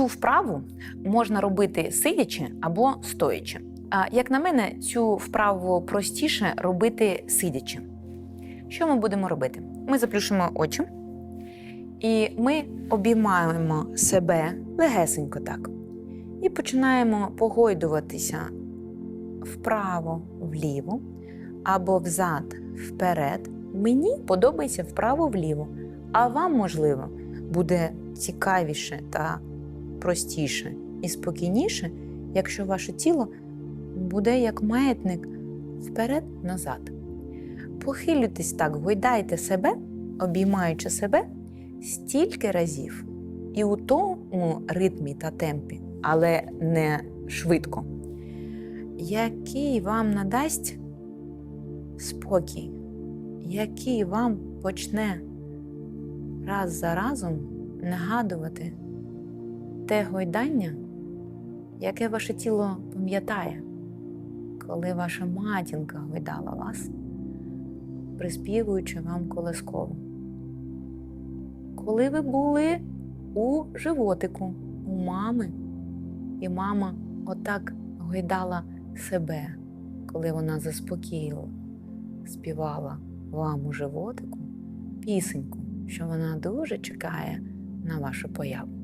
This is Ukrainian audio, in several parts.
Цю вправу можна робити сидячи або стоячи. А як на мене, цю вправу простіше робити сидячи. Що ми будемо робити? Ми заплющимо очі і ми обіймаємо себе легесенько так. І починаємо погойдуватися вправо, вліво або взад, вперед. Мені подобається вправо-вліво, а вам, можливо, буде цікавіше та простіше і спокійніше, якщо ваше тіло буде як маятник вперед-назад. Похилюйтесь так, гойдайте себе, обіймаючи себе стільки разів, і у тому ритмі та темпі, але не швидко, який вам надасть спокій, який вам почне раз за разом нагадувати те гойдання, яке ваше тіло пам'ятає, коли ваша матінка гойдала вас, приспівуючи вам колисково. Коли ви були у животику у мами, і мама отак гойдала себе, коли вона заспокійливо співала вам у животику пісеньку, що вона дуже чекає на вашу появу.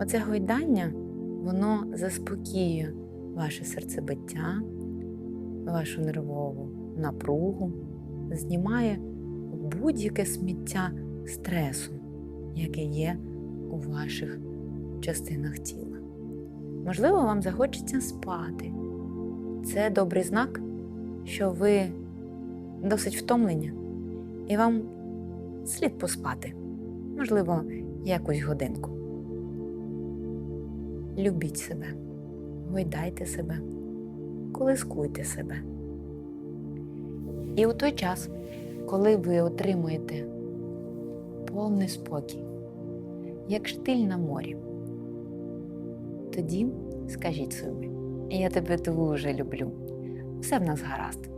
Оце гойдання, воно заспокоює ваше серцебиття, вашу нервову напругу, знімає будь-яке сміття стресу, яке є у ваших частинах тіла. Можливо, вам захочеться спати. Це добрий знак, що ви досить втомлені, і вам слід поспати, можливо, якусь годинку. Любіть себе, гойдайте себе, колискуйте себе. І у той час, коли ви отримуєте повний спокій, як штиль на морі, тоді скажіть собі, я тебе дуже люблю. Все в нас гаразд,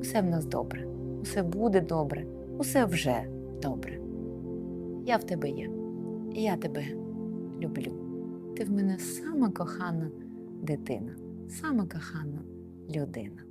все в нас добре, усе буде добре, усе вже добре. Я в тебе є, я тебе люблю. Ти в мене сама кохана дитина, сама кохана людина.